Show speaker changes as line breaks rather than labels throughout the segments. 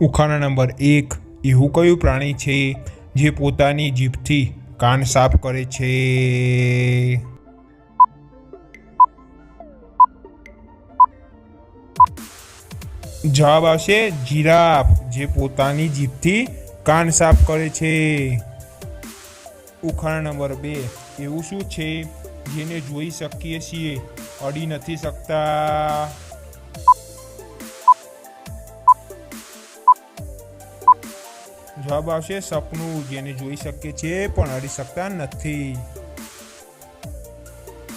ઉખાણા number એક એવું કયું પ્રાણી છે જે પોતાની જીભથી કાન સાફ કરે છે? જવાબ આવશે, જીરાફ, જે પોતાની જીભથી કાન સાફ કરે છે. ઉખાણા નંબર બે, એવું શું છે જેને જોઈ શકીએ છીએ? અડી નથી શકતા. જવાબ આવશે, સપનું જેને જોઈ શકીએ છીએ, પણ અડી શકતા નથી.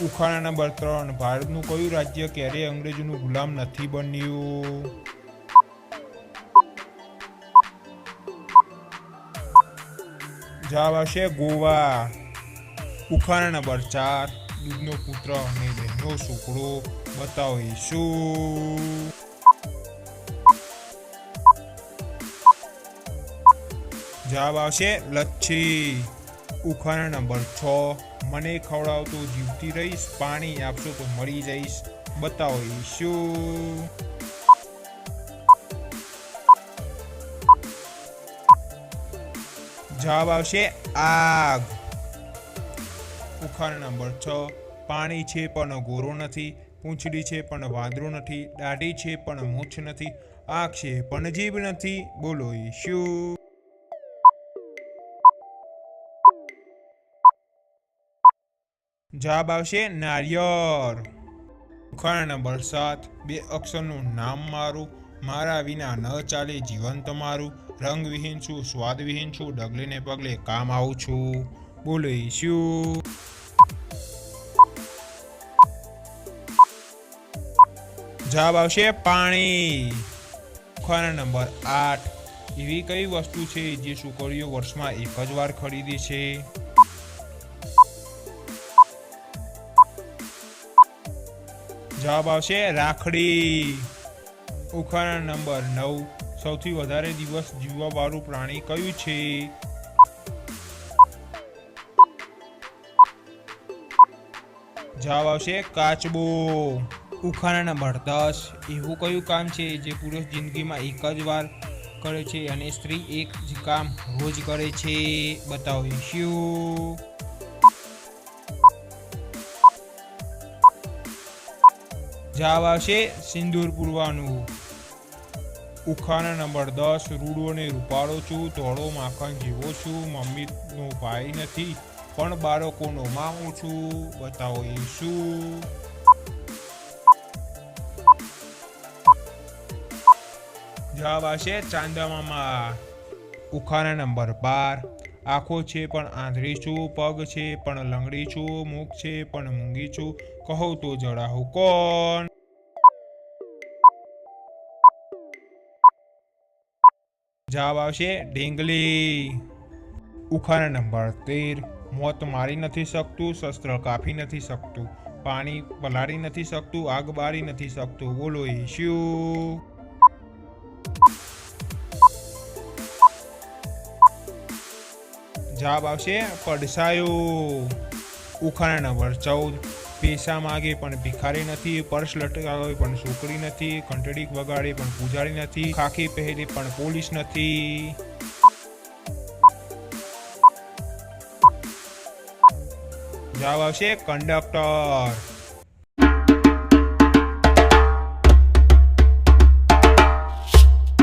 ઉખાણા નંબર ત્રણ. ભારતનું કયું રાજ્ય ક્યારેય અંગ્રેજોનું ગુલામ નથી બન્યું? જવાબ આવશે, ગોવા. ઉખાણા નંબર ચાર. દૂધનો પુત્ર અને બહેનો છોકરો બતાવો શું જવાબ આવશે લચ્છી. ઉખાણા નંબર છ. મને ખવડાવતો જીવતી રહીશ, પાણી આપશો તો મરી જઈશ. બતાવો એ શું જવાબ આવશે આગ. ઉખાણ નંબર છ. પાણી છે પણ ગોરો નથી, પૂંછડી છે પણ વાંદરો નથી, દાઢી છે પણ મૂછ નથી આંખ છે પણ જીભ નથી. બોલો એ શું જવાબ આવશે નારિયર ઉખાણ નંબર સાત. બે અક્ષરનું નામ મારું. મારા વિના ન ચાલે જીવન તમારું રંગવિહીન છું, સ્વાદવિહીન છું, ડગલીને પગલે કામ આવું છું. બોલીશું જવાબ આવશે પાણી. ઉખાણ નંબર આઠ. એવી કઈ વસ્તુ છે જે છોકરીઓ વર્ષમાં એક જ વાર ખરીદે છે? જવાબ આવશે રાખડી. ઉખાણા નંબર નવ. સૌથી વધારે દિવસ જીવવા વાળું પ્રાણી કયું છે? જવાબ આવશે કાચબો. ઉખાણા નંબર દસ. એવું કયું કામ છે જે પુરુષ જિંદગીમાં એક જ વાર કરે છે અને સ્ત્રી એક જ કામ રોજ કરે છે? બતાવો શું જવાબ આવશે સિંદૂર પૂરવાનું. ઉખાણા નંબર દસ, રૂડોને રૂપાળો છું, ધોળો માખણ જેવો છું, મમ્મીનો ભાઈ નથી, પણ બાળકોનો મામું છું, બતાવો એ શું? જવાબ આવશે ચાંદા મામા ઉખાણા નંબર બાર. આંખો છે પણ આંધળી છું, પગ છે પણ લંગડી છું, મુખ છે પણ મૂંગી છું. કહો તો જણાવું કોણ? જવાબ આવશે ઢીંગલી. ઉખાના નંબર તેર. મોત મારી નથી શકતું, શસ્ત્ર કાપી નથી શકતું, પાણી પલાળી નથી શકતું, આગ બારી નથી શકતું. બોલો એ જવાબ આવશે પડસાયો ઉખાણા નંબર ચૌદ. પૈસા માગે પણ ભિખારી નથી, પર્સ લટકાવે પણ છોકરી નથી, ઘંટડી વગાડે પણ પૂજારી નથી, ખાખી પહેરે પણ પોલીસ નથી. જવાબ આવશે કંડક્ટર.